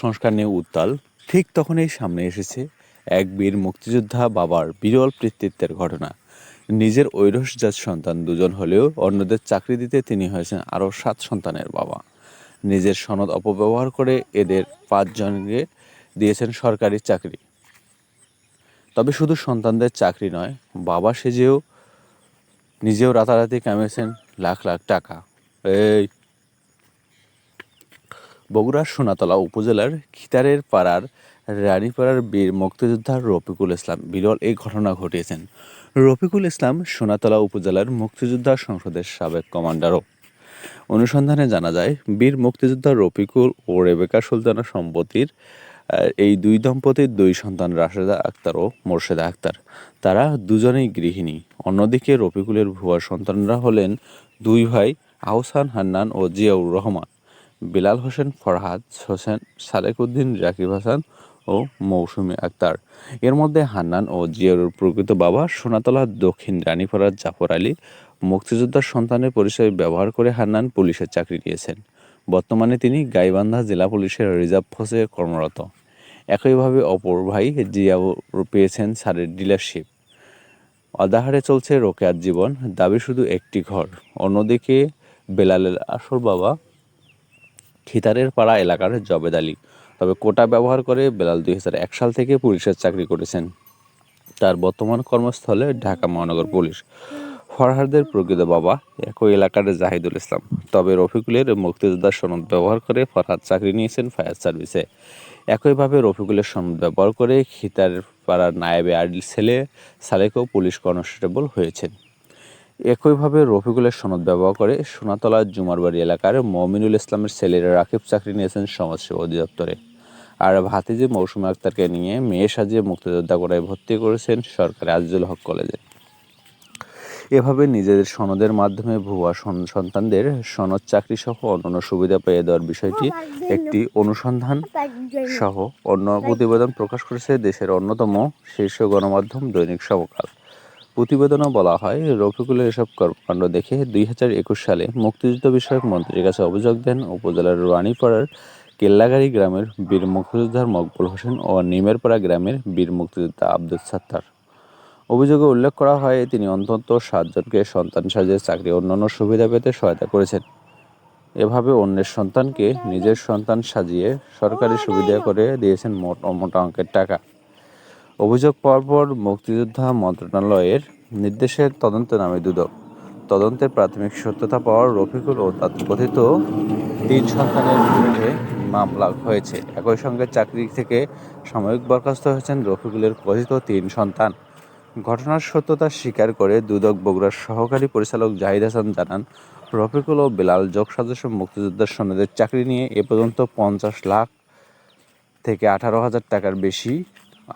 সংস্কার নিয়ে উত্তাল, ঠিক তখনই সামনে এসেছে এক বীর মুক্তিযোদ্ধা বাবার বিরল কৃতিত্বের ঘটনা। নিজের ঐরসজাত সন্তান দুজন হলেও অন্যদের চাকরি দিতে তিনি হয়েছেন আরও সাত সন্তানের বাবা। নিজের সনদ অপব্যবহার করে এদের পাঁচজনকে দিয়েছেন সরকারি চাকরি। তবে শুধু সন্তানদের চাকরি নয়, বাবা সেজেও নিজেও রাতারাতি কামিয়েছেন লাখ লাখ টাকা। এই বগুড়ার সোনাতলা উপজেলার খিতারের পাড়ার রানীপাড়ার বীর মুক্তিযোদ্ধা রফিকুল ইসলাম বিরল এই ঘটনা ঘটিয়েছেন। রফিকুল ইসলাম সোনাতলা উপজেলার মুক্তিযোদ্ধা সংসদের সাবেক কমান্ডারও। অনুসন্ধানে জানা যায়, বীর মুক্তিযোদ্ধা রফিকুল ও রেবেকা সুলতানা সম্পত্তির এই দুই দম্পতির দুই সন্তান রাশেদা আক্তার ও মোর্শেদা আক্তার। তারা দুজনেই গৃহিণী। অন্যদিকে রফিকুলের ভুয়া সন্তানরা হলেন দুই ভাই আহসান হান্নান ও জিয়াউর রহমান। বিলাল হোসেন, ফরহাদ হোসেন সালেক উদ্দিন, রাকিব হাসান ও মৌসুমী আক্তার। এর মধ্যে হান্নান ও জিয়ারুর প্রকৃত বাবা সোনাতলা দক্ষিণ রানীপাড়ার জাফর আলী মুক্তিযোদ্ধার সন্তানের পরিচয় ব্যবহার করে হান্নান পুলিশের চাকরি নিয়েছেন। বর্তমানে তিনি গাইবান্ধা জেলা পুলিশের রিজার্ভ ফোর্সে কর্মরত। একইভাবে অপর ভাই জিয়াউর পেয়েছেন সারের ডিলারশিপ। অদাহারে চলছে রোকেয়ার জীবন, দাবি শুধু একটি ঘর। অন্যদিকে বেলালের আসল বাবা খিতারের পাড়া এলাকার জবেদ আলী। তবে কোটা ব্যবহার করে বেলাল দুই এক সাল থেকে পুলিশের চাকরি করেছেন। তার বর্তমান কর্মস্থলে ঢাকা মহানগর পুলিশ। ফরহাদের প্রকৃত বাবা একই এলাকার জাহিদুল ইসলাম। তবে রফিকুলের মুক্তিযোদ্ধার সনদ ব্যবহার করে ফরহাদ চাকরি নিয়েছেন ফায়ার সার্ভিসে। একইভাবে রফিকুলের সনদ ব্যবহার করে খিতার পাড়ার নায়েবে আডিল ছেলে সালেকও পুলিশ কনস্টেবল হয়েছেন। একইভাবে রফিকুলের সনদ ব্যবহার করে সোনাতলা জুমারবাড়ি এলাকার মমিনুল ইসলামের ছেলেরা রাকিব চাকরি নিয়েছেন সমাজসেবা অধিদপ্তরে। আর ভাতিজি মৌসুমী আক্তারকে নিয়ে মেয়ে সাজিয়ে মুক্তিযোদ্ধা করায় ভর্তি করেছেন সরকারি আজিজুল হক কলেজে। এভাবে নিজেদের সনদের মাধ্যমে ভুয়া সন- সন্তানদের সনদ চাকরি সহ অন্যান্য সুবিধা পেয়ে দেওয়ার বিষয়টি একটি অনুসন্ধান সহ অন্য প্রতিবেদন প্রকাশ করেছে দেশের অন্যতম শীর্ষ গণমাধ্যম দৈনিক সমকাল। প্রতিবেদনে বলা হয়, রফিকুলের এসব কর্মকাণ্ড দেখে দুই হাজার একুশ সালে মুক্তিযুদ্ধ বিষয়ক মন্ত্রীর কাছে অভিযোগ দেন উপজেলার রানীপাড়ার কেল্লাগাড়ি গ্রামের বীর মুক্তিযোদ্ধার মকবুল হোসেন ও নিমেরপাড়া গ্রামের বীর মুক্তিযোদ্ধা আব্দুল সাত্তার। অভিযোগে উল্লেখ করা হয়, তিনি অন্তত সাতজনকে সন্তান সাজিয়ে চাকরি অন্যান্য সুবিধা পেতে সহায়তা করেছেন। এভাবে অন্যের সন্তানকে নিজের সন্তান সাজিয়ে সরকারি সুবিধা করে দিয়েছেন মোট মোটা অঙ্কের টাকা। অভিযোগ পাওয়ার পর মুক্তিযোদ্ধা মন্ত্রণালয়ের নির্দেশে তদন্ত নামে দুদক। তদন্তের প্রাথমিক সত্যতা পাওয়ার রফিকুল ও তার কথিত তিন সন্তানের বিরুদ্ধে মামলা হয়েছে। একই সঙ্গে চাকরি থেকে সাময়িক বরখাস্ত হয়েছেন রফিকুলের কথিত তিন সন্তান। ঘটনার সত্যতা স্বীকার করে দুদক বগুড়ার সহকারী পরিচালক জাহিদ হাসান জানান, রফিকুল ও বেলাল যোগ সদস্য মুক্তিযোদ্ধার সনদের চাকরি নিয়ে এ পর্যন্ত পঞ্চাশ লাখ থেকে আঠারো হাজার টাকার বেশি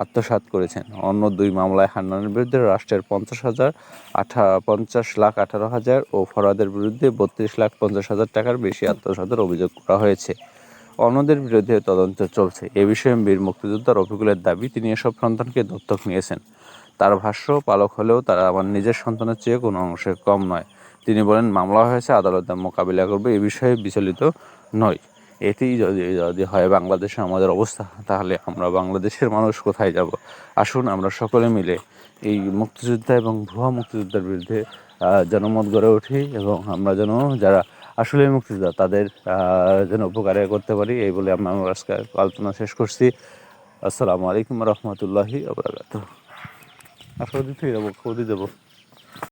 আত্মসাৎ করেছেন। অন্য দুই মামলায় হান্নানের বিরুদ্ধে রাষ্ট্রের পঞ্চাশ হাজার আঠা, পঞ্চাশ লাখ আঠারো হাজার ও ফরাদের বিরুদ্ধে বত্রিশ লাখ পঞ্চাশ হাজার টাকার বেশি আত্মসাতের অভিযোগ করা হয়েছে। অন্যদের বিরুদ্ধে তদন্ত চলছে। এ বিষয়ে বীর মুক্তিযোদ্ধা রফিকুলের দাবি, তিনি এসব সন্তানকে দত্তক নিয়েছেন। তার ভাষ্য, পালক হলেও তারা আমার নিজের সন্তানের চেয়ে কোনো অংশে কম নয়। তিনি বলেন, মামলা হয়েছে আদালতে মোকাবিলা করবে, এ বিষয়ে বিচলিত নয় এটি যদি যদি হয় বাংলাদেশে আমাদের অবস্থা, তাহলে আমরা বাংলাদেশের মানুষ কোথায় যাব? আসুন আমরা সকলে মিলে এই মুক্তিযোদ্ধা এবং ভুয়া মুক্তিযোদ্ধার বিরুদ্ধে জনমত গড়ে উঠি এবং আমরা যেন যারা আসলে মুক্তিযোদ্ধা, তাদের যেন উপকারে করতে পারি, এই বলে আমরা আমার আজকে আলোচনা শেষ করছি। আসসালামু আলাইকুম রহমতুল্লাহি আবরাকাত আসলে দিতে যাব খোঁজে যাব।